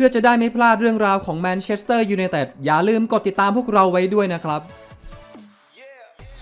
พื่อจะได้ไม่พลาดเรื่องราวของแมนเชสเตอร์ยูไนเต็ดอย่าลืมกดติดตามพวกเราไว้ด้วยนะครับ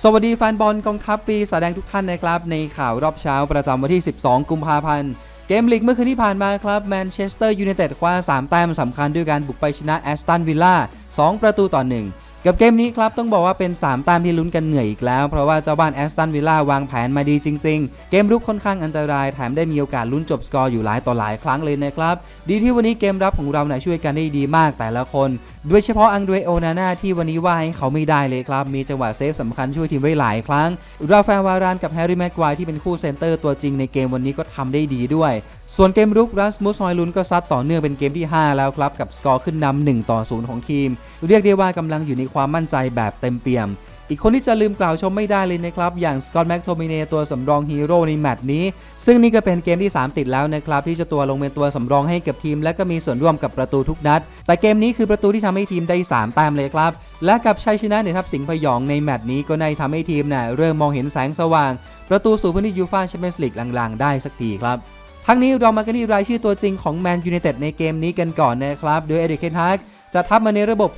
สวัสดีแฟนบอลกองทัพปีแสดงทุกท่านนะครับ ในข่าวรอบเช้าประจำวันที่ 12 กุมภาพันธ์เกมลีกเมื่อคืนที่ผ่านมาครับแมนเชสเตอร์ยูไนเต็ดคว้า 3 แต้มสำคัญด้วยการบุกไปชนะแอสตันวิลล่า 2 ประตูต่อ 1 กับเกมนี้ครับต้องบอกว่าเป็น 3ต้มที่ลุ้นกันเหนื่อยอีกแล้ว เพราะว่าเจ้าบ้านแอสตันวิลล่าวางแผนมาดีจริง ๆ เกมรุกค่อนข้างอันตรายแถมได้มีโอกาสลุ้นจบสกอร์อยู่หลายต่อหลายครั้งเลยนะครับ ดีที่วันนี้เกมรับของเราเนี่ยช่วยกันได้ดีมากแต่ละคนโดยเฉพาะอังเดรโอนาน่าที่วันนี้ว่าให้เขาไม่ได้เลยครับ มีจังหวะเซฟสำคัญช่วยทีมไว้หลายครั้ง ราฟาวารานกับแฮร์รี่แม็กควายที่เป็นคู่เซนเตอร์ตัวจริงในเกมวันนี้ก็ทำได้ดีด้วยส่วนเกมรุกรัสมุสฮอยลุนก็ซัดต่อเนื่องเป็นเกมที่ 5 แล้วครับ กับสกอร์ขึ้นนำ1ต่อ 0 ของทีม เรียกได้ว่ากำลังอยู่ในความมั่นใจแบบเต็มเปี่ยม อีกคนที่จะลืมกล่าวชมไม่ได้เลยนะครับ อย่างสกอตแม็กโทมิเนตัวสำรองฮีโร่ในแมตช์นี้ ซึ่งนี่ก็เป็นเกมที่ 3 ติดแล้วนะครับ ที่จะตัวลงเป็นตัวสำรองให้กับทีม และก็มีส่วนร่วมกับประตูทุกนัด แต่เกมนี้คือประตูที่ทำให้ทีมได้ 3 แต้มเลยครับและกับชัยชนะในทัพสิงห์พยองในแมตช์นี้ก็ได้ทำให้ทีมน่ะเริ่มมองเห็นแสงสว่าง ประตูสู่พื้นที่ยูฟ่าแชมเปี้ยนส์ลีกลางๆ ได้สักทีครับ ทั้งนี้เรามากันที่รายชื่อตัวจริงของแมนยู i นเต็ดในเกมนี้กันก่อนนะครับ โดยเอริกเคนฮักจะทับมาในระบบ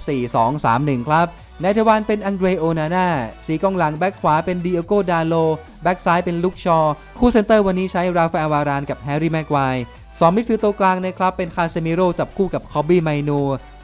4-2-3-1 ครับในทวานเป็นอังเดรโอนาน่าสีกองหลังแบ็กขวาเป็นดิโอโกดาโล แบ็กซ้ายเป็นลุกชอ คู่เซนเตอร์วันนี้ใช้ราฟาเอลวารานกับแฮร์รี่แม็กไกวร์สองมิดฟิลด์ตัวกลางนะครับ เป็นคาเซมิโรจับคู่กับคอบบี้ไมโน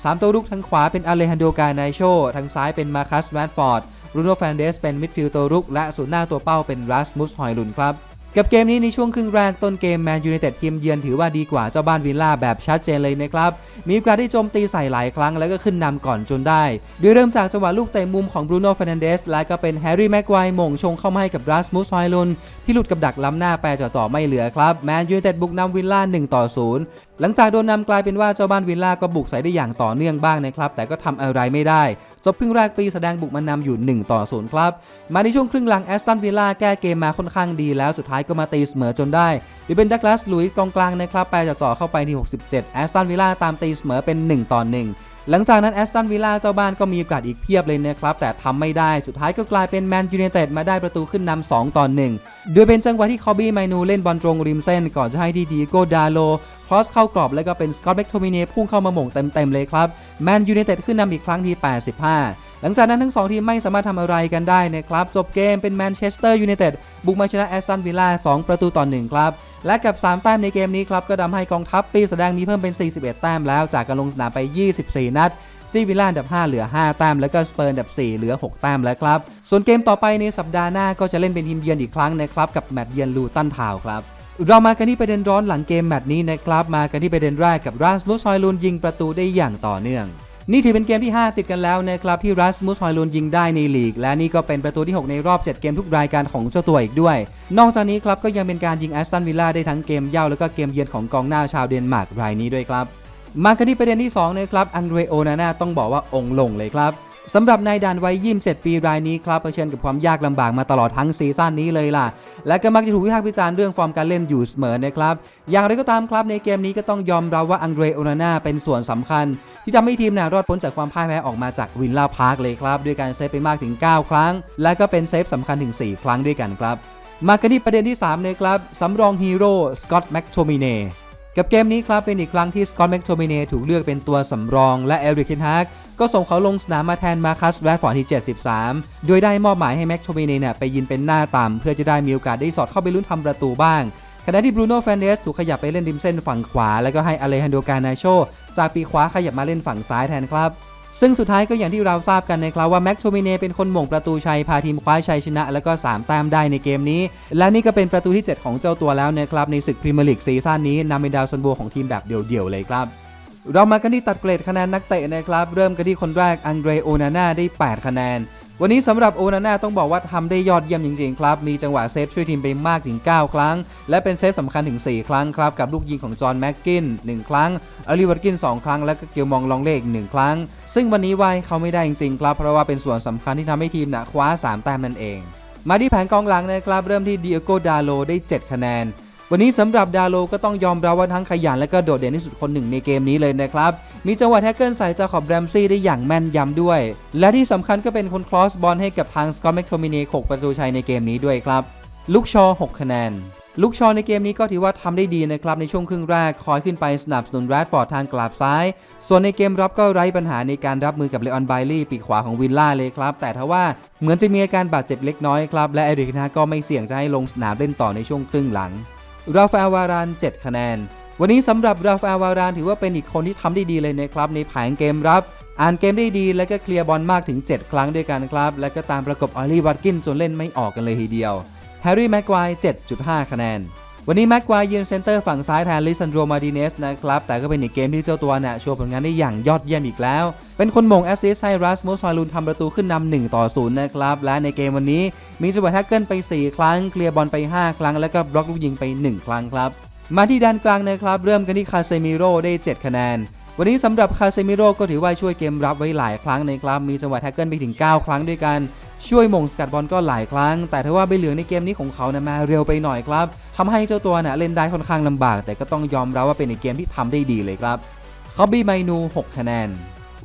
สามตัวรุกทางขวาเป็นอเลฮันโดกาไนโชทางซ้ายเป็นมาคัสแมดฟอร์ดรูโนแฟนเดสเป็นมิดฟิลด์ตัวรุก และศูนย์หน้าตัวเป้าเป็นรัสมุสฮอยลุนครับ กับเกมนี้ในช่วงครึ่งแรกต้นเกมแมนยู i นเต็ดทีมเยือนถือว่าดีกว่าเจ้าบ้านวิลล่าแบบชัดเจนเลยนะครับ มีโอกาสที่โจมตีใส่หลายครั้งแล้วก็ขึ้นนำก่อนจนได้ โดยเริ่มจากจังหวะลูกเตะมุมของบรูโน่เฟรนันเดสและก็เป็นแฮร์รี่แม็กไกวร์หม่งชงเข้ามาให้กับรัสมุสฮอยลุนที่หลุดกับดักล้ำหน้าแปจ่อๆไม่เหลือครับแมนยู i นเต็ดบุกนำวิลล่า1ต่อ0หลังจากโดนนำกลายเป็นว่าเจ้าบ้านวิลล่าก็บุกใส่ได้อย่างต่อเนื่องบ้างนะครับแต่ก็ทำอะไรไม่ได้จบครึ่งแรกปีแสดงบุกมานำอยู่1ต่อ0ครับมาในช่วงครึ่งหลังแอสตันวิลล่าแก้เกมมาค่อนข้างดีแล้วสุดท้ายก็มาตีเสมอจนได้ดิเบนดักลาสลุยส์กองกลางนะครับแปรจ่อเข้าไปที่ 67 แอสตันวิลล่าตามตีเสมอเป็น 1 ต่อ 1หลังจากนั้นแอสตันวิลล่าเจ้าบ้านก็มีโอกาสอีกเพียบเลยนะครับ แต่ทำไม่ได้สุดท้ายก็กลายเป็นแมนยูเนเต็ดมาได้ประตูขึ้นนำ2ต่อ 1 โดยเป็นจังหวะที่คอบบี้ไมนูเล่นบอลตรงริมเส้นก่อนจะให้ดีดีโกดาโล ครอสเข้ากรอบแล้วก็เป็นสกอตแบ็กโทมิเนพุ่งเข้ามาหม่งเต็มๆเลยครับแมนยูไนเต็ดขึ้นนำอีกครั้งที่ 85 หลังจากนั้นทั้ง 2 ทีมไม่สามารถทำอะไรกันได้นะครับ จบเกมเป็นแมนเชสเตอร์ยูไนเต็ดบุกมาชนะแอสตันวิลล่า2ประตูต่อ1ครับและกับ 3 แต้มในเกมนี้ครับ ก็ทำให้กองทัพปีแสดงมีเพิ่มเป็น 41 แต้มแล้วจากการลงสนามไป 24 นัดจีวิลล่าอันดับ 5 เหลือ 5 แต้ม แล้วก็สเปอร์อันดับ 4 เหลือ 6 แต้มแล้วครับ ส่วนเกมต่อไปในสัปดาห์หน้าก็จะเล่นเป็นทีมเยือนอีกครั้งนะครับ กับแมตช์เยือนลูตันทาวครับ เรามากันที่ประเด็นร้อนหลังเกมแมตช์นี้นะครับมากันที่ประเด็นแรกกับรัสมุสฮอยลุนยิงประตูได้อย่างต่อเนื่อง นี่ถือเป็นเกมที่ 5 ติดกันแล้วนะครับที่รัสมุสฮอยลุนยิงได้ในลีก และนี่ก็เป็นประตูที่ 6 ในรอบ 7 เกมทุกรายการของเจ้าตัวอีกด้วย นอกจากนี้ครับก็ยังเป็นการยิงแอสตันวิลล่าได้ทั้งเกมเย่าแล้วก็เกมเยือนของกองหน้าชาวเดนมาร์กรายนี้ด้วยครับมากันที่ประเด็นที่2นะครับอังเดรโอนาน่าต้องบอกว่าองค์ลงเลยครับ สำหรับนายดานวัย27ปีรายนี้ครับเผชิญกับความยากลำบากมาตลอดทั้งซีซั่นนี้เลยล่ะ และก็มักจะถูกวิพากษ์วิจารณ์เรื่องฟอร์มการเล่นอยู่เสมอนะครับ อย่างไรก็ตามครับในเกมนี้ก็ต้องยอมรับว่าอังเดรโอนาน่าเป็นส่วนสำคัญ ที่ทำให้ทีมน่ะรอดพ้นจากความพ่ายแพ้ออกมาจากวินล่าพาร์คเลยครับ ด้วยการเซฟไปมากถึง 9 ครั้ง และก็เป็นเซฟสำคัญถึง 4 ครั้งด้วยกันครับ มากันที่ประเด็นที่3เลยครับสำรองฮีโร่สกอตต์แม็กโทมิเน กับเกมนี้ครับเป็นอีกครั้งที่สกอตต์แม็กโทมิเนถูกเลือกเป็นตัวสำรอง และเอริกเทนฮากก็ส่งเขาลงสนามมาแทนมาคัสแรดฟอร์ดที่ 73 โดยได้มอบหมายให้แม็กโทมิเนเนี่ยไปยินเป็นหน้าต่ำเพื่อจะได้มีโอกาสได้สอดเข้าไปลุ้นทำประตูบ้าง ขณะที่บรูโน่แฟนเดสถูกขยับไปเล่นริมเส้นฝั่งขวา แล้วก็ให้อเลฮันโดกานาโชจากปีขวาขยับมาเล่นฝั่งซ้ายแทนครับ ซึ่งสุดท้ายก็อย่างที่เราทราบกันนะครับว่าแม็กโทมิเนเป็นคนหม่งประตูชัยพาทีมคว้าชัยชนะ แล้วก็ 3 แต้มได้ในเกมนี้ และนี่ก็เป็นประตูที่ 7 ของเจ้าตัวแล้วนะครับในศึกพรีเมียร์ลีกซีซั่นนี้นำเป็นดาวซันโบของทีมแบบเดี่ยวๆเลยครับเรามากันที่ตัดเกรดคะแนนนักเตะนะครับ เริ่มกันที่คนแรกอังเดรโอนาน่าได้ 8 คะแนน วันนี้สำหรับโอนาน่าต้องบอกว่าทำได้ยอดเยี่ยมจริงๆครับ มีจังหวะเซฟช่วยทีมไปมากถึง 9 ครั้ง และเป็นเซฟสำคัญถึง 4 ครั้งครับ กับลูกยิงของจอห์นแม็กกิน 1 ครั้งอลิวัตกิน 2 ครั้ง และก็เกียวมองลองเลขหนึ่งครั้ง ซึ่งวันนี้ไว้เขาไม่ได้จริงๆครับ เพราะว่าเป็นส่วนสำคัญที่ทำให้ทีมนะคว้า 3 แต้มนั่นเอง มาที่แผงกองหลังนะครับเริ่มที่ดิเอโกดาโลได้ 7 คะแนน วันนี้สำหรับดาโลก็ต้องยอมรับว่าทั้งขยันและก็โดดเด่นที่สุดคนหนึ่งในเกมนี้เลยนะครับ มีจังหวะแท็กเกิลใส่จาขอบแรมซี่ได้อย่างแม่นยำด้วย และที่สำคัญก็เป็นคนคลอสบอลให้กับทางสกอตแมคโทมินี6ประตูชัยในเกมนี้ด้วยครับ ลูกชอ 6 คะแนนลูกชอในเกมนี้ก็ถือว่าทำได้ดีนะครับในช่วงครึ่งแรกคอยขึ้นไปสนับสนุนแรดฟอร์ดทางกลับซ้าย ส่วนในเกมรับก็ไร้ปัญหาในการรับมือกับเลออนไบลี่ปีกขวาของวิลล่าเลยครับ แต่ทว่าเหมือนจะมีอาการบาดเจ็บเล็กน้อยครับและเอริกนาก็ไม่เสี่ยงจะให้ลงสนามเล่นต่อในช่วงครึ่งหลัง ราฟาเอวาราน 7 คะแนน วันนี้สำหรับราฟาเอวารานถือว่าเป็นอีกคนที่ทำได้ดีเลยนะครับในแผงเกมรับ อ่านเกมได้ดี และก็เคลียร์บอลมากถึง 7 ครั้งด้วยกันครับ และก็ตามประกบออลลี่วัตกินจนเล่นไม่ออกกันเลยทีเดียวแฮร์รี่แม็กควาย7.5 คะแนน วันนี้แม็กควายยืนเซนเตอร์ฝั่งซ้ายแทนลิซันโดมาดิเนสนะครับ แต่ก็เป็นอีกเกมที่เจ้าตัวเนี่ยโชว์ผลงานได้อย่างยอดเยี่ยมอีกแล้ว เป็นคนมงแอสซิสต์ให้รัสมุสฮอยลุนทำประตูขึ้นนำ1ต่อ0นะครับ และในเกมวันนี้มีจังหวะแท็กเกิลไป 4 ครั้ง เคลียร์บอลไป 5 ครั้ง แล้วก็บล็อกลูกยิงไป 1 ครั้งครับ มาที่ด้านกลางนะครับ เริ่มกันที่คาเซมิโร่ได้ 7 คะแนน วันนี้สำหรับคาเซมิโร่ก็ถือว่าช่วยเกมรับไว้หลายครั้งนะครับ มีจังหวะแท็กเกิลไปถึง 9 ครั้งด้วยกัน ช่วยมงสกัดบอลก็หลายครั้ง แต่ถ้าว่าใบเหลืองในเกมนี้ของเขานะมาเร็วไปหน่อยครับทำให้เจ้าตัวน่ะเล่นได้ค่อนข้างลำบาก แต่ก็ต้องยอมรับว่าเป็นอีกเกมที่ทำได้ดีเลยครับคอบบี้ไมนู 6 คะแนน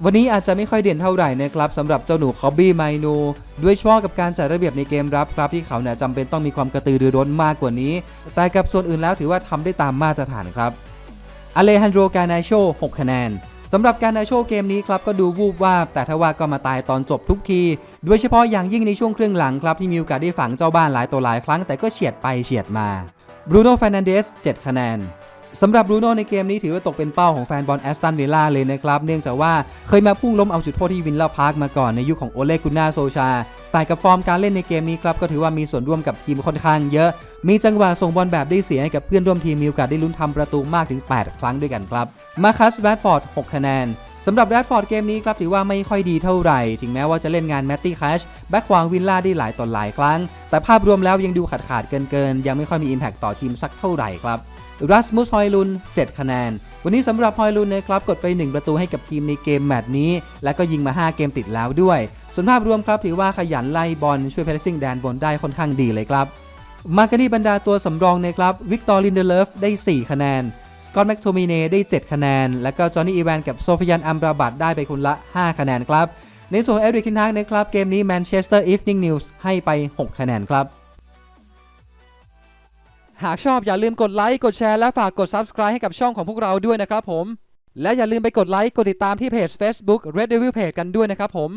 วันนี้อาจจะไม่ค่อยเด่นเท่าไหร่นะครับสำหรับเจ้าหนูคอบบี้ไมนูด้วยเฉพาะกับการจัดระเบียบในเกมรับครับที่เขาเนี่ยจำเป็นต้องมีความกระตือรือร้นมากกว่านี้ แต่กับส่วนอื่นแล้วถือว่าทำได้ตามมาตรฐานครับอเลฮันโดกานาโช 6 คะแนน สำหรับการนาโชเกมนี้ครับก็ดูวูบวาบแต่ทว่าก็มาตายตอนจบทุกทีโดยเฉพาะอย่างยิ่งในช่วงครึ่งหลังครับที่มีโอกาสได้ฝังเจ้าบ้านหลายตัวหลายครั้งแต่ก็เฉียดไปเฉียดมาบรูโน่ฟานันเดส7คะแนนสำหรับบรูโน่ในเกมนี้ถือว่าตกเป็นเป้าของแฟนบอลแอสตันวิลล่าเลยนะครับ เนื่องจากว่าเคยมาพุ่งล้มเอาจุดโทษที่วินล่าพาร์คมาก่อนในยุคของโอเลกุน่าโซชา แต่กับฟอร์มการเล่นในเกมนี้ครับก็ถือว่ามีส่วนร่วมกับทีมค่อนข้างเยอะ มีจังหวะส่งบอลแบบได้เสียให้กับเพื่อนร่วมทีมมีโอกาสได้ลุ้นทำประตูมากถึง 8 ครั้งด้วยกันครับ มาคัสแรดฟอร์ด 6 คะแนนสำหรับแรดฟอร์ดเกมนี้ครับถือว่าไม่ค่อยดีเท่าไหร่ ถึงแม้ว่าจะเล่นงานแมตตี้แคชแบ็ควางวินล่าได้หลายต่อหลายครั้ง แต่ภาพรวมแล้วยังดูขาดขาดเกินเกินๆยังไม่ค่อยมี Impact ต่อทีมสักเท่าไหร่ครับรัสมุสฮอยลุน 7 คะแนน วันนี้สำหรับฮอยลุนนะครับ กดไป 1 ประตูให้กับทีมในเกมแมตช์นี้ และก็ยิงมา 5 เกมติดแล้วด้วย ส่วนภาพรวมครับถือว่าขยันไล่บอลช่วยเพรสซิ่งแดนบนได้ค่อนข้างดีเลยครับ มากันที่บรรดาตัวสำรองนะครับวิกตอร์ลินเดเลฟได้ 4 คะแนน สกอตแม็กโทมิเน่ได้ 7 คะแนน และก็จอห์นนี่อีแวนกับโซฟิยันอัมราบัตได้ไปคนละ 5 คะแนนครับ ในส่วนเอริกคินทักนะครับเกมนี้แมนเชสเตอร์อีฟนิ่งนิวส์ให้ไป 6 คะแนนครับหากชอบอย่าลืมกดไลค์ กดแชร์ และฝากกด Subscribe ให้กับช่องของพวกเราด้วยนะครับผม และอย่าลืมไปกดไลค์ กดติดตามที่เพจ Facebook Red Devil Page กันด้วยนะครับผม